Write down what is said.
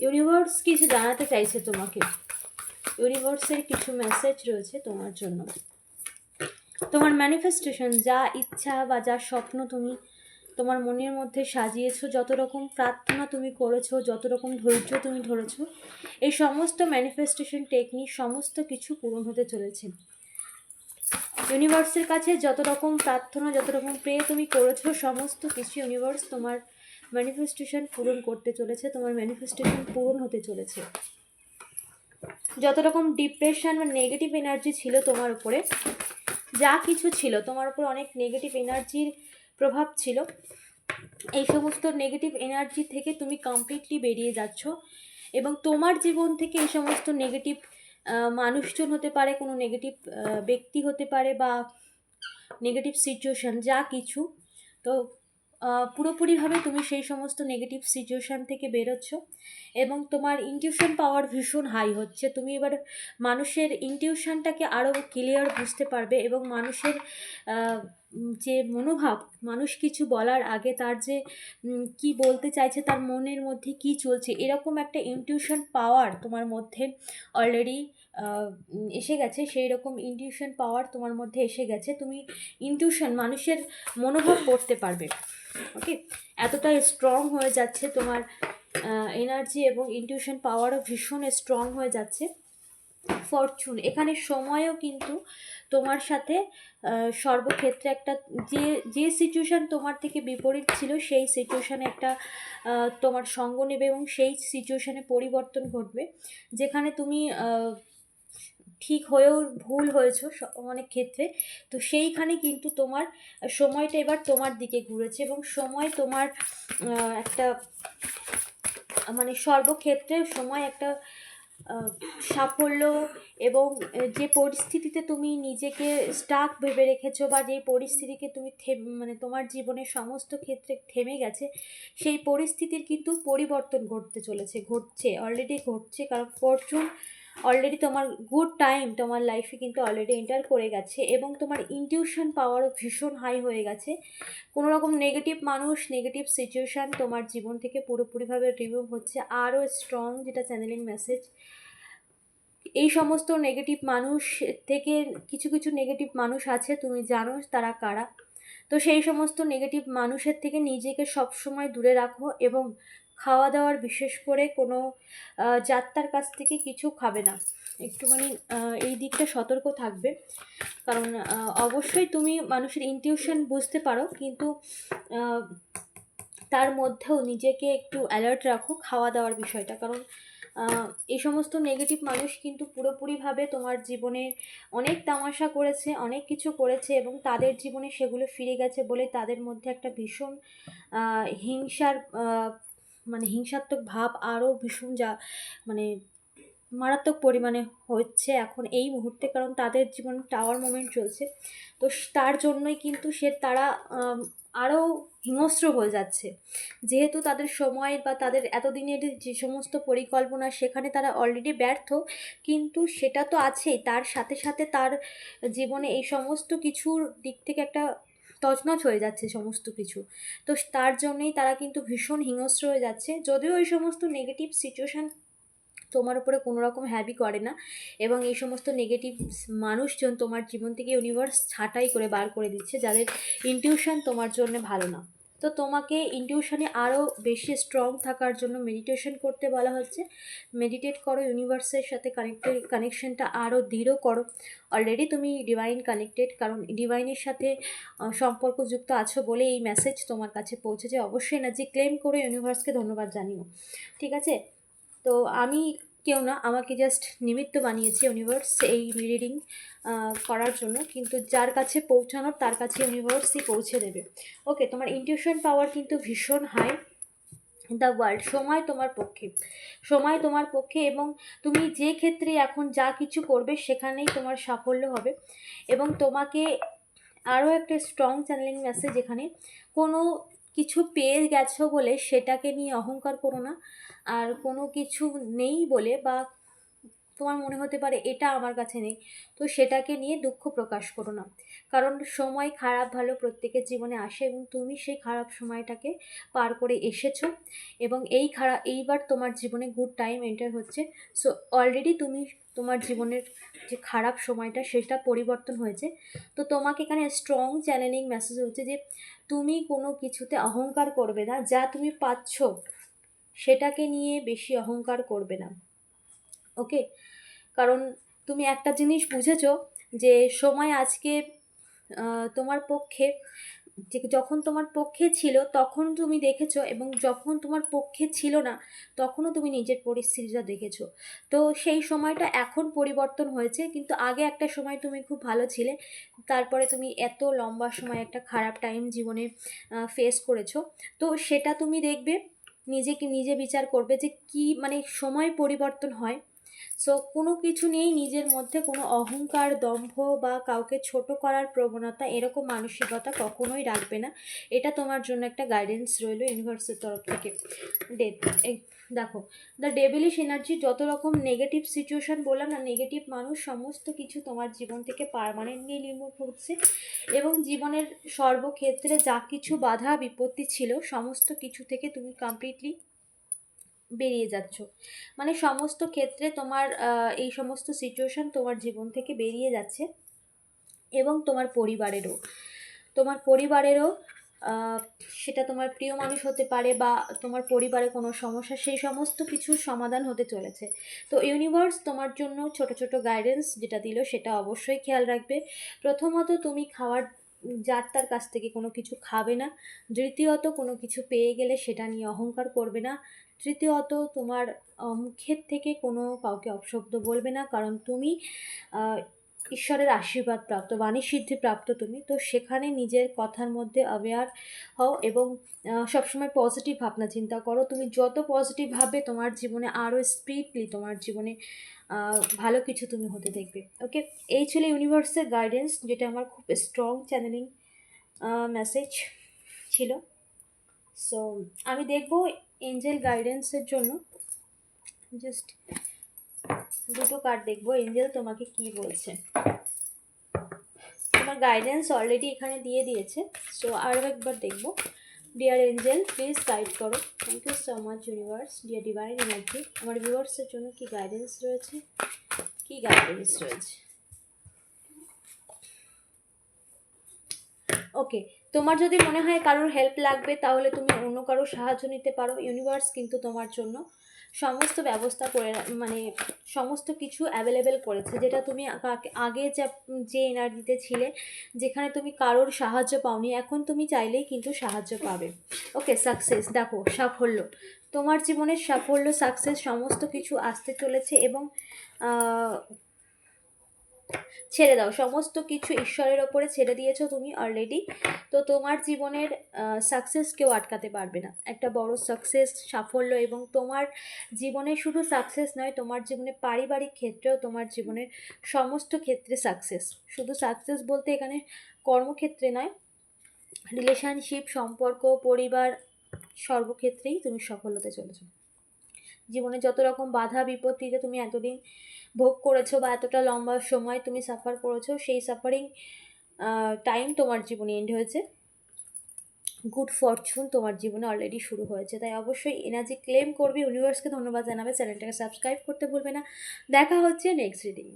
Universe কিছু জানাতে চাইছে তোমাকে। ইউনিভার্সের কিছু মেসেজ রয়েছে তোমার জন্য। তোমার ম্যানিফেস্টেশন যা ইচ্ছা বা যা স্বপ্ন তুমি তোমার মনের মধ্যে সাজিয়েছো, যত রকম প্রার্থনা তুমি করেছ, যত রকম ধৈর্য তুমি ধরেছো, এই সমস্ত ম্যানিফেস্টেশন টেকনিক সমস্ত কিছু পূরণ হতে চলেছে। ইউনিভার্সের কাছে যত রকম প্রার্থনা, যত রকম প্রে তুমি করেছ, সমস্ত কিছু ইউনিভার্স তোমার ম্যানিফেস্টেশন পূরণ করতে চলেছে, তোমার ম্যানিফেস্টেশন পূরণ হতে চলেছে। যত রকম ডিপ্রেশন বা নেগেটিভ এনার্জি ছিল তোমার উপরে, যা কিছু ছিল, তোমার উপর অনেক নেগেটিভ এনার্জির প্রভাব ছিল, এই সমস্ত নেগেটিভ এনার্জি থেকে তুমি কমপ্লিটলি বেরিয়ে যাচ্ছ এবং তোমার জীবন থেকে এই সমস্ত নেগেটিভ মানুষজন হতে পারে, কোনো নেগেটিভ ব্যক্তি হতে পারে বা নেগেটিভ সিচুয়েশান যা কিছু, তো পুরোপুরিভাবে তুমি সেই সমস্ত নেগেটিভ সিচুয়েশান থেকে বেরোচ্ছ এবং তোমার ইনটিউশন পাওয়ার ভীষণ হাই হচ্ছে। তুমি এবার মানুষের ইনটিউশনটাকে আরও ক্লিয়ার বুঝতে পারবে এবং মানুষের যে মনোভাব, মানুষ কিছু বলার আগে তার যে কি বলতে চাইছে, তার মনের মধ্যে কি চলছে, এরকম একটা ইনটিউশন পাওয়ার তোমার মধ্যে অলরেডি এসে গেছে সেই রকম ইনটিউশন পাওয়ার তোমার মধ্যে এসে গেছে, তুমি ইনটিউশন মানুষের মনোভাব পড়তে পারবে। ওকে এতটা স্ট্রং হয়ে যাচ্ছে তোমার এনার্জি এবং ইনটিউশন পাওয়ারও ভীষণ স্ট্রং হয়ে যাচ্ছে। ফরচুন এখানে সময়ও কিন্তু তোমার সাথে সর্বক্ষেত্রে একটা যে যে সিচুয়েশান তোমার থেকে বিপরীত ছিল, সেই সিচুয়েশানে একটা তোমার সঙ্গ নেবে এবং সেই সিচুয়েশানে পরিবর্তন ঘটবে। যেখানে তুমি ঠিক হয়েও ভুল হয়েছো অনেক ক্ষেত্রে। তো সেইখানে কিন্তু তোমার সময়টা এবার তোমার দিকে ঘুরেছে এবং সময় তোমার একটা মানে সর্বক্ষেত্রে সময় একটা সাফল্য এবং যে পরিস্থিতিতে তুমি নিজেকে স্টাক ভেবে রেখেছো বা যে পরিস্থিতিকে তুমি মানে তোমার জীবনের সমস্ত ক্ষেত্রে থেমে গেছে, সেই পরিস্থিতির কিন্তু পরিবর্তন ঘটতে চলেছে, ঘটছে অলরেডি ঘটছে। কারণ ফরচুন অলরেডি তোমার গুড টাইম তোমার লাইফে কিন্তু অলরেডি এন্টার করে গেছে এবং তোমার ইনটিউশন পাওয়ারও ভীষণ হাই হয়ে গেছে। কোনো রকম নেগেটিভ মানুষ নেগেটিভ সিচুয়েশান তোমার জীবন থেকে পুরোপুরিভাবে রিমুভ হচ্ছে। আরও স্ট্রং যেটা চ্যানেলিং মেসেজ এই সমস্ত নেগেটিভ মানুষ থেকে কিছু কিছু নেগেটিভ মানুষ আছে, তুমি জানো তারা কারা। তো সেই সমস্ত নেগেটিভ মানুষের থেকে নিজেকে সবসময় দূরে রাখো এবং খাওয়া দাওয়ার বিশেষ করে কোনো যাত্রার কাছ থেকে কিছু খাবে না। একটুখানি এই দিকটা সতর্ক থাকবে। কারণ অবশ্যই তুমি মানুষের ইনটিউশন বুঝতে পারো, কিন্তু তার মধ্যেও নিজেকে একটু অ্যালার্ট রাখো খাওয়া দাওয়ার বিষয়টা। কারণ এই সমস্ত নেগেটিভ মানুষ কিন্তু পুরোপুরিভাবে তোমার জীবনে অনেক তামাশা করেছে, অনেক কিছু করেছে এবং তাদের জীবনে সেগুলো ফিরে গেছে বলে তাদের মধ্যে একটা ভীষণ হিংসার মানে হিংসাত্মক ভাব আরও ভীষণ যা মানে মারাত্মক পরিমাণে হচ্ছে এখন এই মুহূর্তে, কারণ তাদের জীবন টাওয়ার মোমেন্ট চলছে। তো তার জন্যই কিন্তু সে, তারা আরও হিংস্র হয়ে যাচ্ছে। যেহেতু তাদের সময় বা তাদের এতদিনের যে সমস্ত পরিকল্পনা, সেখানে তারা অলরেডি ব্যর্থ। কিন্তু সেটা তো আছেই। তার সাথে সাথে তার জীবনে এই সমস্ত কিছুর দিক থেকে একটা তছনছ হয়ে যাচ্ছে সমস্ত কিছু। তো তার জন্যেই তারা কিন্তু ভীষণ হিংস্র হয়ে যাচ্ছে। যদিও এই সমস্ত নেগেটিভ সিচুয়েশান তোমার উপরে কোনো রকম হ্যাবি করে না এবং এই সমস্ত নেগেটিভ মানুষজন তোমার জীবন থেকে ইউনিভার্স ছাটাই করে বার করে দিচ্ছে, যাদের ইনটিউশন তোমার জন্য ভালো না। তো তোমাকে ইনটিউশনে আরও বেশি স্ট্রং থাকার জন্য মেডিটেশন করতে বলা হচ্ছে। মেডিটেট করো ইউনিভার্সের সাথে কানেক্টেড কানেকশনটা আরও দৃঢ় করো। অলরেডি তুমি ডিভাইন কানেক্টেড কারণ ডিভাইনের সাথে সম্পর্কযুক্ত আছো বলে এই মেসেজ তোমার কাছে পৌঁছেছে। অবশ্যই না যে ক্লেম করে ইউনিভার্সকে ধন্যবাদ জানিও। ঠিক আছে? তো আমি কেউ না, আমাকে জাস্ট নিমিত্ত বানিয়েছে ইউনিভার্স এই রিডিং করার জন্য। কিন্তু যার কাছে পৌঁছানোর, তার কাছে ইউনিভার্সই পৌঁছে দেবে। ওকে তোমার ইনটিউশন পাওয়ার কিন্তু ভীষণ হাই দ্য ওয়ার্ল্ড সময় তোমার পক্ষে। সময় তোমার পক্ষে এবং তুমি যে ক্ষেত্রে এখন যা কিছু করবে, সেখানেই তোমার সাফল্য হবে। এবং তোমাকে আরও একটা স্ট্রং চ্যানেলিং মেসেজ এখানে। কোনো কিছু পেয়ে গেছো বলে সেটাকে নিয়ে অহংকার করো না। আর কোনো কিছু নেই বলে বা তোমার মনে হতে পারে এটা আমার কাছে নেই। তো সেটাকে নিয়ে দুঃখ প্রকাশ করো না। কারণ সময় খারাপ ভালো প্রত্যেকের জীবনে আসে এবং তুমি সেই খারাপ সময়টাকে পার করে এসেছ এবং এই খারাপ এইবার তোমার জীবনে গুড টাইম এন্টার হচ্ছে। সো অলরেডি তুমি তোমার জীবনের যে খারাপ সময়টা সেটা পরিবর্তন হয়েছে। তো তোমাকে এখানে স্ট্রং চ্যানেলিং মেসেজ হচ্ছে যে তুমি কোনো কিছুতে অহংকার করবে না, যা তুমি পাচ্ছ সেটাকে নিয়ে বেশি অহংকার করবে না। ওকে কারণ তুমি একটা জিনিস বুঝেছ যে সময় আজকে তোমার পক্ষে যখন তোমার পক্ষে ছিল তখন তুমি দেখেছ এবং যখন তোমার পক্ষে ছিল না তখনও তুমি নিজের পরিস্থিতিটা দেখেছ। তো সেই সময়টা এখন পরিবর্তন হয়েছে কিন্তু আগে একটা সময় তুমি খুব ভালো ছিলে, তারপরে তুমি এত লম্বা সময় একটা খারাপ টাইম জীবনে ফেস করেছ। তো সেটা তুমি দেখবে, নিজেকে নিজে বিচার করবে যে কি মানে সময় পরিবর্তন হয় সো কোনো কিছু নিয়েই নিজের মধ্যে কোনো অহংকার, দম্ভ বা কাউকে ছোট করার প্রবণতা এরকম মানসিকতা কখনোই রাখবে না। এটা তোমার জন্য একটা গাইডেন্স রইল ইউনিভার্সের তরফ থেকে। দেখো দ্য ডেভিলিশ এনার্জি যত রকম নেগেটিভ সিচুয়েশান বললাম না নেগেটিভ মানুষ সমস্ত কিছু তোমার জীবন থেকে পারমানেন্টলি রিমুভ হচ্ছে এবং জীবনের সর্বক্ষেত্রে যা কিছু বাধা বিপত্তি ছিল, সমস্ত কিছু থেকে তুমি কমপ্লিটলি বেরিয়ে যাচ্ছ। মানে সমস্ত ক্ষেত্রে তোমার এই সমস্ত সিচুয়েশন তোমার জীবন থেকে বেরিয়ে যাচ্ছে এবং তোমার পরিবারেরও। তোমার পরিবারেরও সেটা তোমার প্রিয় মানুষ হতে পারে বা তোমার পরিবারে কোনো সমস্যা, সেই সমস্ত কিছুর সমাধান হতে চলেছে। তো ইউনিভার্স তোমার জন্য ছোট ছোট গাইডেন্স যেটা দিল সেটা অবশ্যই খেয়াল রাখবে। প্রথমত তুমি খাওয়ার যার তার কাছ থেকে কোনো কিছু খাবে না। দ্বিতীয়ত কোনো কিছু পেয়ে গেলে সেটা নিয়ে অহংকার করবে না। তৃতীয়ত, তোমার মুখের থেকে কোনো কাউকে অপশব্দ বলবে না। কারণ তুমি ঈশ্বরের আশীর্বাদ প্রাপ্ত, বাণী সিদ্ধি প্রাপ্ত তুমি। তো সেখানে নিজের কথার মধ্যে অ্যাওয়ার হও এবং সবসময় পজিটিভ ভাবনা চিন্তা করো। তুমি যত পজিটিভ ভাবে তোমার জীবনে আরও স্পিডলি তোমার জীবনে ভালো কিছু তুমি হতে দেখবে। ওকে এই ছিল ইউনিভার্সের গাইডেন্স যেটা আমার খুব স্ট্রং চ্যানেলিং মেসেজ ছিল। সো আমি দেখব এঞ্জেল গাইডেন্সের জন্য জাস্ট দুটো কার্ড দেখব। এঞ্জেল তোমাকে কি বলছে? তোমার গাইডেন্স অলরেডি এখানে দিয়ে দিয়েছে সো আরও একবার দেখব। ডিয়ার এঞ্জেল প্লিজ গাইড করো। Thank you so much universe dear divine energy আমার ভিউয়ার্সের জন্য কি গাইডেন্স রয়েছে? কি গাইডেন্স রয়েছে? ওকে তোমার যদি মনে হয় কারোর হেল্প লাগবে, তাহলে তুমি অন্য কারোর সাহায্য নিতে পারো। ইউনিভার্স কিন্তু তোমার জন্য সমস্ত ব্যবস্থা করে মানে সমস্ত কিছু অ্যাভেলেবেল করেছে। যেটা তুমি আগে- যা, যে এনার্জিতে ছিলে, যেখানে তুমি কারোর সাহায্য পাওনি, এখন তুমি চাইলেই কিন্তু সাহায্য পাবে। ওকে সাকসেস দেখো, সাফল্য। তোমার জীবনের সাফল্য সাকসেস সমস্ত কিছু আসতে চলেছে এবং ছেড়ে দাও। সমস্ত কিছু ঈশ্বরের ওপরে ছেড়ে দিয়েছ তুমি অলরেডি তো তোমার জীবনের সাকসেস কেউ আটকাতে পারবে না। একটা বড় সাকসেস সাফল্য এবং তোমার জীবনে শুধু সাকসেস নয়, তোমার জীবনে পারিবারিক ক্ষেত্রেও তোমার জীবনের সমস্ত ক্ষেত্রে সাকসেস শুধু সাকসেস বলতে এখানে কর্মক্ষেত্রে নয় রিলেশনশিপ সম্পর্ক, পরিবার, সর্বক্ষেত্রেই তুমি সফল হতে চলেছো। জীবনে যত রকম বাধা বিপত্তিতে তুমি এতদিন ভোগ করেছ বা এতটা লম্বা সময় তুমি সাফার করেছ, সেই সাফারিং টাইম তোমার জীবনে এন্ড হয়েছে। গুড ফরচুন তোমার জীবনে অলরেডি শুরু হয়েছে। তাই অবশ্যই এনার্জি ক্লেম করবে। ইউনিভার্সকে ধন্যবাদ জানাবে। চ্যানেলটাকে সাবস্ক্রাইব করতে ভুলবে না। দেখা হচ্ছে নেক্সট রিডিং